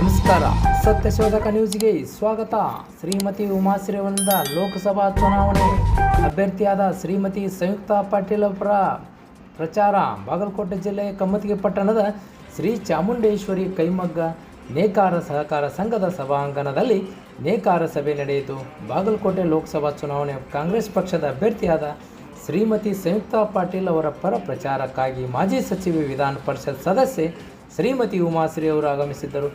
ನಮಸ್ಕಾರ. ಸತ್ಯಶೋಧಕ ನ್ಯೂಸ್ಗೆ ಸ್ವಾಗತ. ಶ್ರೀಮತಿ ಉಮಾಶ್ರೀವಂದ ಲೋಕಸಭಾ ಚುನಾವಣೆ. ಅಭ್ಯರ್ಥಿಯಾದ ಶ್ರೀಮತಿ ಸಂಯುಕ್ತ ಪಾಟೀಲ್ ಅವರ ಪ್ರಚಾರ ಬಾಗಲಕೋಟೆ ಜಿಲ್ಲೆಯ ಕಮ್ಮತ್ತಿಗೆ ಪಟ್ಟಣದ ಶ್ರೀ ಚಾಮುಂಡೇಶ್ವರಿ ಕೈಮಗ್ಗ ನೇಕಾರ ಸಹಕಾರ ಸಂಘದ ಸಭಾಂಗಣದಲ್ಲಿ ನೇಕಾರ ಸಭೆ ನಡೆಯಿತು. ಬಾಗಲಕೋಟೆ ಲೋಕಸಭಾ ಚುನಾವಣೆ ಕಾಂಗ್ರೆಸ್ ಪಕ್ಷದ ಅಭ್ಯರ್ಥಿಯಾದ ಶ್ರೀಮತಿ ಸಂಯುಕ್ತಾ ಪಾಟೀಲ್ ಅವರ ಪರ ಪ್ರಚಾರಕ್ಕಾಗಿ ಮಾಜಿ ಸಚಿವೆ ವಿಧಾನ ಪರಿಷತ್ ಸದಸ್ಯೆ ಶ್ರೀಮತಿ ಉಮಾಶ್ರೀ ಅವರು ಆಗಮಿಸಿದ್ದರು.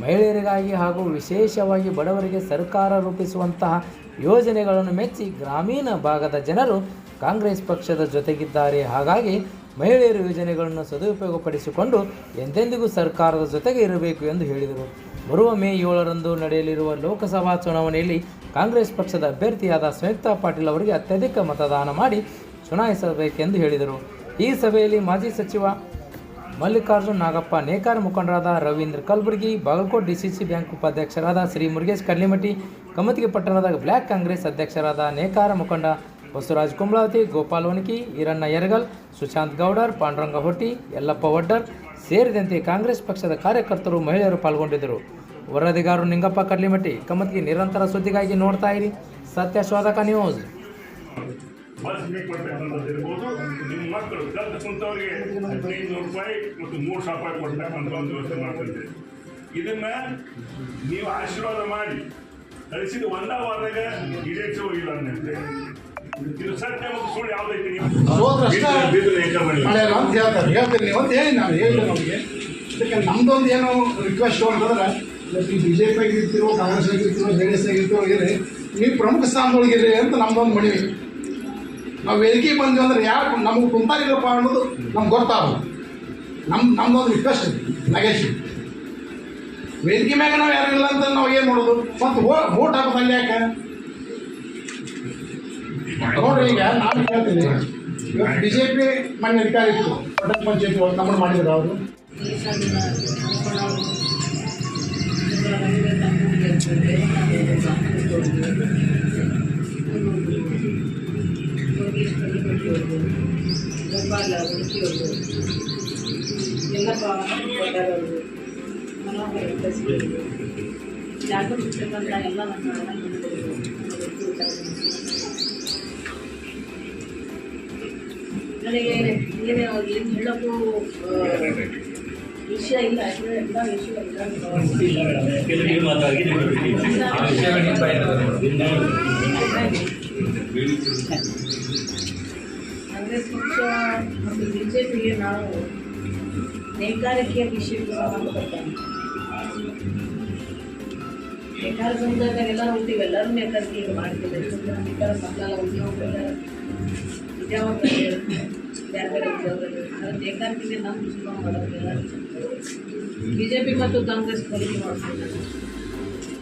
ಮಹಿಳೆಯರಿಗಾಗಿ ಹಾಗೂ ವಿಶೇಷವಾಗಿ ಬಡವರಿಗೆ ಸರ್ಕಾರ ರೂಪಿಸುವಂತಹ ಯೋಜನೆಗಳನ್ನು ಮೆಚ್ಚಿ ಗ್ರಾಮೀಣ ಭಾಗದ ಜನರು ಕಾಂಗ್ರೆಸ್ ಪಕ್ಷದ ಜೊತೆಗಿದ್ದಾರೆ. ಹಾಗಾಗಿ ಮಹಿಳೆಯರ ಯೋಜನೆಗಳನ್ನು ಸದುಪಯೋಗಪಡಿಸಿಕೊಂಡು ಎಂದೆಂದಿಗೂ ಸರ್ಕಾರದ ಜೊತೆಗೆ ಇರಬೇಕು ಎಂದು ಹೇಳಿದರು. ಬರುವ ಮೇ ಏಳರಂದು ನಡೆಯಲಿರುವ ಲೋಕಸಭಾ ಚುನಾವಣೆಯಲ್ಲಿ ಕಾಂಗ್ರೆಸ್ ಪಕ್ಷದ ಅಭ್ಯರ್ಥಿಯಾದ ಸಂಯುಕ್ತ ಪಾಟೀಲ್ ಅವರಿಗೆ ಅತ್ಯಧಿಕ ಮತದಾನ ಮಾಡಿ ಚುನಾಯಿಸಬೇಕೆಂದು ಹೇಳಿದರು. ಈ ಸಭೆಯಲ್ಲಿ ಮಾಜಿ ಸಚಿವ ಮಲ್ಲಿಕಾರ್ಜುನ್ ನಾಗಪ್ಪ, ನೇಕಾರ ಮುಖಂಡರಾದ ರವೀಂದ್ರ ಕಲಬುರ್ಗಿ, ಬಾಗಲಕೋಟ್ ಡಿಸಿಸಿ ಬ್ಯಾಂಕ್ ಉಪಾಧ್ಯಕ್ಷರಾದ ಶ್ರೀ ಮುರುಗೇಶ್ ಕಡ್ಲಿಮಠಿ ಕಮತಿಗೆ ಪಟ್ಟಣದ ಬ್ಲ್ಯಾಕ್ ಕಾಂಗ್ರೆಸ್ ಅಧ್ಯಕ್ಷರಾದ ನೇಕಾರ ಮುಖಂಡ ಬಸವರಾಜ್ ಕುಂಬ್ಳಾವತಿ, ಗೋಪಾಲ್ ವನಕಿ ಈರಣ್ಣ ಯರಗಲ್, ಸುಶಾಂತ್ ಗೌಡರ್, ಪಾಂಡುರಂಗ ಹೊಟ್ಟಿ, ಯಲ್ಲಪ್ಪ ವಡ್ಡರ್ ಸೇರಿದಂತೆ ಕಾಂಗ್ರೆಸ್ ಪಕ್ಷದ ಕಾರ್ಯಕರ್ತರು ಮಹಿಳೆಯರು ಪಾಲ್ಗೊಂಡಿದ್ದರು. ವರದಿಗಾರರು ನಿಂಗಪ್ಪ ಕಡ್ಲಿಮಠಿ ಕಮತಿಗೆ ನಿರಂತರ ಸುದ್ದಿಗಾಗಿ ನೋಡ್ತಾ ಇರಿ. ಸತ್ಯ ಸತ್ಯಶೋಧಕ ನ್ಯೂಸ್. ಬಸ್ ಮೀ ಕೊಡ್ತಕ್ಕಂಥದ್ದು ಇರ್ಬೋದು ನಿಮ್ಮ ಮಕ್ಕಳು ಕಲ್ತು ಕುಂತವ್ರಿಗೆ ಹದಿನೈದು ರೂಪಾಯಿ ಮತ್ತು ಮೂರು ಸಾವಿರ ರೂಪಾಯಿ ಕೊಡ್ತಕ್ಕಂಥ ಒಂದು ವ್ಯವಸ್ಥೆ ಮಾಡ್ತಿದ್ದೆ. ಇದನ್ನು ನೀವು ಆಶೀರ್ವಾದ ಮಾಡಿ. ಕಳಿಸಿದ ಒಂದ ವಾರದಾಗ ಈಡೇರಿಸೋ ಇಲ್ಲ ಅನ್ನಂತೆ ಇದು ಸತ್ಯ ಮತ್ತು ಸುಳ್ಳು ಯಾವ್ದೈತಿ ಹೇಳ್ತೀನಿ ನೀವು ಅಂತ ಹೇಳಿ ನಾನು ಹೇಳಿದೆ ನಮಗೆ ನಮ್ದೊಂದು ಏನು ರಿಕ್ವೆಸ್ಟ್ ಅಂತಂದ್ರೆ ಬಿಜೆಪಿ ಬಿ ಜೆ ಪಿ ಆಗಿರ್ತಿರೋ ಕಾಂಗ್ರೆಸ್ ಆಗಿರ್ತಿರೋ ಜೆ ಡಿ ಎಸ್ ಆಗಿರ್ತಿರೋ ಇರಿ ನೀವು ಪ್ರಮುಖ ಸ್ಥಾನದೊಳಗಿರಿ ಅಂತ ನಮ್ದೊಂದು ಮನವಿ. ನಾವು ವೇದಿಕೆ ಬಂದ್ವಿ ಅಂದ್ರೆ ಯಾರು ನಮ್ಗೆ ಕುಂತಾರಿಲ್ಲಪ್ಪ ಅನ್ನೋದು ನಮ್ಗೆ ಗೊತ್ತಾಗಲ್ಲ ನಮ್ಮ ನಮ್ದೊಂದು ರಿಕ್ವೆಸ್ಟ್ ನಗೇಶ್ ವೇದಿಕೆ ಮ್ಯಾಗ ನಾವು ಯಾರು ಇಲ್ಲ ಅಂತ ನಾವು ಏನು ಮಾಡೋದು? ಮತ್ತು ವೋಟ್ ಹಾಕೋದು ಅಲ್ಲಿ ಯಾಕೆ? ನೋಡ್ರಿ ಈಗ ನಾನು ಹೇಳ್ತೀನಿ, ಇವತ್ತು ಬಿ ಜೆ ಪಿ ಮನೆ ಅಧಿಕಾರ ಇತ್ತು ಪಟ್ಟಣ ಪಂಚಾಯತಿ ಒಳಗೆ ನಮ್ಮನ್ನು ಮಾಡಿದ್ರು ಅವರು. ಗೋಪಾಲ ಉಡುಪಿಯವರು ಎಲ್ಲಪ್ಪ ಕೊಟ್ಟರವರು ಮನೋಹರ ಎಲ್ಲ ನನ್ನ ಅಣ್ಣಂದಿರು, ನನ್ನ ವ್ಯಕ್ತಿಗಳು ನನಗೆ ಏನೇ ಏನು ಹೇಳೋಕ್ಕೂ ಕಾಂಗ್ರೆಸ್ ಪಕ್ಷ ಮತ್ತು ಬಿ ಜೆ ಪಿಗೆ ನಾವು ನೇಕಾರಿಕೆಯ ವಿಷಯಕ್ಕೆ ಸಂಬಂಧಪಟ್ಟ ನೇಕಾರ ಸಮುದಾಯದಾಗ ಎಲ್ಲರೂ ಹೋಗ್ತೀವಿ ಎಲ್ಲರೂ ನೇಕಾರಿಕೆ ಈಗ ಮಾಡ್ತಿದ್ದಾರೆ ನೇಕಾರ ಸಂಬಳ ಉದ್ಯೋಗ ವಿದ್ಯಾವಂತ ಬೇರೆ ಬೇರೆ ಉದ್ಯೋಗದಲ್ಲಿ ಆದರೆ ನೇಕಾರಿಕೆಗೆ ನಮ್ಮ ಜೀವನ ಮಾಡೋದಿಲ್ಲ ಬಿ ಜೆ ಪಿ ಮತ್ತು ಕಾಂಗ್ರೆಸ್ ಹೋಲಿಕೆ ಮಾಡ್ತಿದ್ದಾರೆ